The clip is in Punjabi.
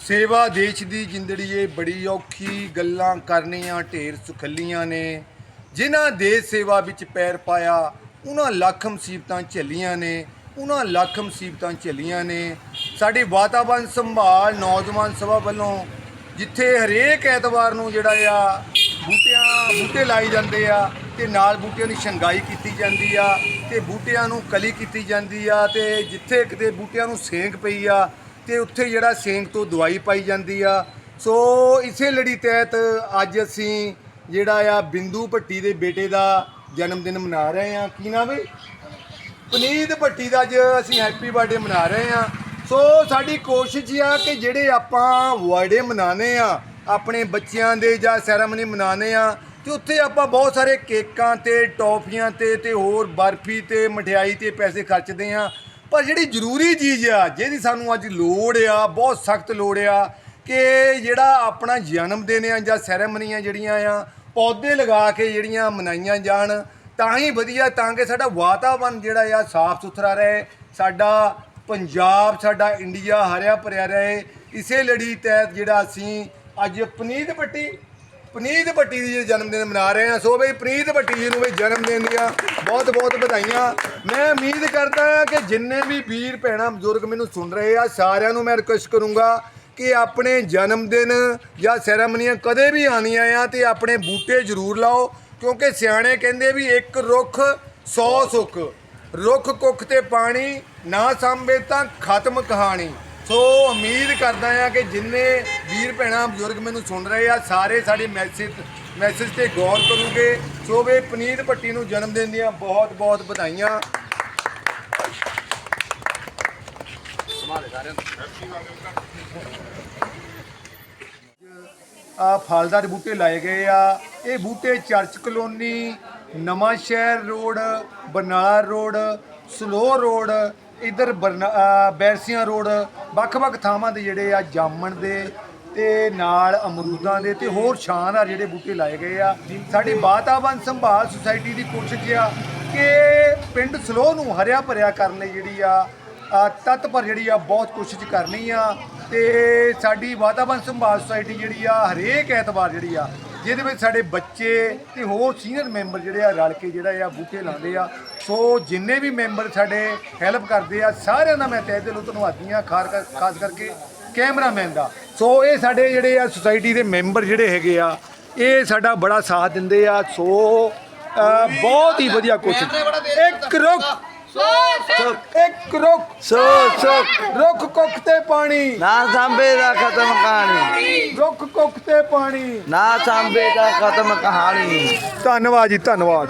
ਸੇਵਾ ਦੇਸ਼ ਦੀ ਜ਼ਿੰਦੜੀਏ ਬੜੀ ਔਖੀ, ਗੱਲਾਂ ਕਰਨੀਆਂ ਢੇਰ ਸੁਖੱਲੀਆਂ ਨੇ। ਜਿਨ੍ਹਾਂ ਦੇਸ਼ ਸੇਵਾ ਵਿੱਚ ਪੈਰ ਪਾਇਆ, ਉਹਨਾਂ ਲੱਖ ਮੁਸੀਬਤਾਂ ਝੱਲੀਆਂ ਨੇ, ਉਹਨਾਂ ਲੱਖ ਮੁਸੀਬਤਾਂ ਝੱਲੀਆਂ ਨੇ। ਸਾਡੀ ਵਾਤਾਵਰਣ ਸੰਭਾਲ ਨੌਜਵਾਨ ਸਭਾ ਵੱਲੋਂ, ਜਿੱਥੇ ਹਰੇਕ ਐਤਵਾਰ ਨੂੰ ਜਿਹੜਾ ਆ ਬੂਟਿਆਂ ਬੂਟੇ ਲਾਏ ਜਾਂਦੇ ਆ ਤੇ ਨਾਲ ਬੂਟਿਆਂ ਦੀ ਸ਼ੰਗਾਈ ਕੀਤੀ ਜਾਂਦੀ ਆ ਤੇ ਬੂਟਿਆਂ ਨੂੰ ਕਲੀ ਕੀਤੀ ਜਾਂਦੀ ਆ ਤੇ ਜਿੱਥੇ ਕਿਤੇ ਬੂਟਿਆਂ ਨੂੰ ਸੇਂਕ ਪਈ ਆ ਤੇ ਉੱਥੇ ਜਿਹੜਾ ਸੇਂਕ ਤੋਂ ਦਵਾਈ ਪਾਈ ਜਾਂਦੀ ਆ। ਸੋ ਇਸੇ ਲੜੀ ਤਹਿਤ ਅੱਜ ਅਸੀਂ ਜਿਹੜਾ ਆ ਬਿੰਦੂ ਭੱਟੀ ਦੇ ਬੇਟੇ ਦਾ ਜਨਮ ਦਿਨ ਮਨਾ ਰਹੇ ਆ। ਕੀ ਨਾਮ ਹੈ? ਪਨੀਤ ਭੱਟੀ ਦਾ ਅੱਜ ਅਸੀਂ ਹੈਪੀ ਬਰਥਡੇ ਮਨਾ ਰਹੇ ਆ। ਸੋ ਸਾਡੀ ਕੋਸ਼ਿਸ਼ ਆ ਕਿ ਜਿਹੜੇ ਆਪਾਂ ਬਰਥਡੇ ਮਨਾਣੇ ਆ, ਆਪਣੇ ਬੱਚਿਆਂ ਦੇ ਜਾਂ ਸੈਰਾਮਨੀ ਮਨਾਣੇ ਆ ਤੇ ਉੱਥੇ ਆਪਾਂ ਬਹੁਤ ਸਾਰੇ ਕੇਕਾਂ ਤੇ, ਟੌਫੀਆਂ ਤੇ ਤੇ ਹੋਰ ਬਰਫੀ ਤੇ, ਮਠਿਆਈ ਤੇ ਪੈਸੇ ਖਰਚਦੇ ਆ ਪਰ ਜਿਹੜੀ ਜ਼ਰੂਰੀ ਚੀਜ਼ ਆ, ਜਿਹਦੀ ਸਾਨੂੰ ਅੱਜ ਲੋੜ ਆ, ਬਹੁਤ ਸਖਤ ਲੋੜ ਆ, ਕਿ ਜਿਹੜਾ ਆਪਣਾ ਜਨਮ ਦਿਨ ਆ ਜਾਂ ਸੈਰੇਮਨੀਆਂ ਜਿਹੜੀਆਂ ਆ, ਪੌਦੇ ਲਗਾ ਕੇ ਜਿਹੜੀਆਂ ਮਨਾਈਆਂ ਜਾਣ, ਤਾਂ ਹੀ ਵਧੀਆ, ਤਾਂ ਕਿ ਸਾਡਾ ਵਾਤਾਵਰਨ ਜਿਹੜਾ ਆ ਸਾਫ਼ ਸੁਥਰਾ ਰਹੇ, ਸਾਡਾ ਪੰਜਾਬ, ਸਾਡਾ ਇੰਡੀਆ ਹਰਿਆ ਭਰਿਆ ਰਹੇ। ਇਸੇ ਲੜੀ ਤਹਿਤ ਜਿਹੜਾ ਅਸੀਂ ਅੱਜ ਪਨੀਤ ਪੱਟੀ ਪਨੀਤ ਭੱਟੀ ਜੀ ਦੇ ਜਨਮ ਦਿਨ ਮਨਾ ਰਹੇ ਹਾਂ ਸੋ ਬਈ ਪ੍ਰੀਤ ਭੱਟੀ ਜੀ ਨੂੰ ਵੀ ਜਨਮ ਦਿਨ ਦੀਆਂ ਬਹੁਤ ਬਹੁਤ ਵਧਾਈਆਂ। ਮੈਂ ਉਮੀਦ ਕਰਦਾ ਹਾਂ ਕਿ ਜਿੰਨੇ ਵੀ ਵੀਰ ਭੈਣਾਂ, ਬਜ਼ੁਰਗ ਮੈਨੂੰ ਸੁਣ ਰਹੇ ਆ, ਸਾਰਿਆਂ ਨੂੰ ਮੈਂ ਰਿਕੁਐਸਟ ਕਰੂੰਗਾ ਕਿ ਆਪਣੇ ਜਨਮ ਦਿਨ ਜਾਂ ਸੈਰਾਮਨੀਆਂ ਕਦੇ ਵੀ ਆਉਣੀਆਂ ਆ ਤੇ ਆਪਣੇ ਬੂਟੇ ਜ਼ਰੂਰ ਲਾਓ, ਕਿਉਂਕਿ ਸਿਆਣੇ ਕਹਿੰਦੇ ਵੀ ਇੱਕ ਰੁੱਖ 100 ਸੁੱਖ। ਰੁੱਖ, ਕੁੱਖ ਤੇ ਪਾਣੀ, ਨਾ ਸਾਂਭੇ ਤਾਂ ਖਤਮ ਕਹਾਣੀ। ਸੋ ਉਮੀਦ ਕਰਦਾ ਆ ਕਿ ਜਿੰਨੇ ਵੀਰ ਭੈਣਾਂ, ਬਜ਼ੁਰਗ ਮੈਨੂੰ ਸੁਣ ਰਹੇ ਆ, ਸਾਰੇ ਸਾਡੇ ਮੈਸੇਜ ਮੈਸੇਜ ਤੇ ਗੌਰ ਕਰੂਗੇ। ਸੋ ਵੇ ਪਨੀਤ ਭੱਟੀ ਨੂੰ ਜਨਮ ਦਿਨ ਦੀਆਂ ਬਹੁਤ ਬਹੁਤ ਵਧਾਈਆਂ। ਆ ਫਲਦਾਰ ਬੂਟੇ ਲਾਏ ਗਏ ਆ। ਇਹ ਬੂਟੇ church colony Nawanshahr road, Barnala road, slow road ਇਧਰ ਬੈਰਸੀਆਂ ਰੋਡ, ਵੱਖ-ਵੱਖ ਥਾਵਾਂ ਦੇ ਜਿਹੜੇ ਆ ਜਾਮਣ ਦੇ ਤੇ ਨਾਲ ਅਮਰੂਦਾਂ ਦੇ ਤੇ ਹੋਰ ਸ਼ਾਨਦਾਰ ਜਿਹੜੇ ਬੂਟੇ ਲਾਏ ਗਏ ਆ। ਸਾਡੀ ਵਾਤਾਵਰਨ ਸੰਭਾਲ ਸੁਸਾਇਟੀ ਦੀ ਕੋਸ਼ਿਸ਼ ਆ ਕਿ ਪਿੰਡ ਸਲੋ ਨੂੰ ਹਰਿਆ ਭਰਿਆ ਕਰਨ ਲਈ ਜਿਹੜੀ ਆ ਤਤਪਰ ਜਿਹੜੀ ਆ ਬਹੁਤ ਕੋਸ਼ਿਸ਼ ਕਰਨੀ ਆ ਤੇ ਸਾਡੀ ਵਾਤਾਵਰਨ ਸੰਭਾਲ ਸੁਸਾਇਟੀ ਜਿਹੜੀ ਆ ਹਰੇਕ ਐਤਵਾਰ ਜਿਹੜੀ ਆ ਜਿਹਦੇ ਵਿੱਚ ਸਾਡੇ ਬੱਚੇ ਤੇ ਹੋਰ ਸੀਨੀਅਰ ਮੈਂਬਰ ਜਿਹੜੇ ਆ ਰਲ ਕੇ ਜਿਹੜਾ ਆ ਬੂਟੇ ਲਾਉਂਦੇ ਆ। ਸੋ ਜਿੰਨੇ ਵੀ ਮੈਂਬਰ ਸਾਡੇ ਹੈਲਪ ਕਰਦੇ ਆ ਸਾਰਿਆਂ ਦਾ ਮੈਂ ਤਹਿ ਦਿਲੋਂ ਧੰਨਵਾਦੀ ਆ ਖਾਸ ਕਰਕੇ ਕੈਮਰਾਮੈਨ ਦਾ। ਸੋ ਇਹ ਸਾਡੇ ਜਿਹੜੇ ਆ ਸੁਸਾਇਟੀ ਦੇ ਮੈਂਬਰ ਜਿਹੜੇ ਹੈਗੇ ਆ ਇਹ ਸਾਡਾ ਬੜਾ ਸਾਥ ਦਿੰਦੇ ਆ। ਸੋ ਬਹੁਤ ਹੀ ਵਧੀਆ ਕੋਸ਼ਿਸ਼। ਇੱਕ ਰੁੱਖ। ਇੱਕ ਰੁੱਖ। ਸੋ ਸੋ। ਰੁੱਖ ਕੁੱਖ ਤੇ ਪਾਣੀ। ਨਾ ਸਾਂਭੇ ਦਾ ਖਤਮ ਕਹਾਣੀ। ਰੁੱਖ ਕੁੱਖ ਤੇ ਪਾਣੀ। ਨਾ ਸਾਂਭੇ ਦਾ ਖਤਮ ਕਹਾਣੀ। ਧੰਨਵਾਦ ਜੀ ਧੰਨਵਾਦ।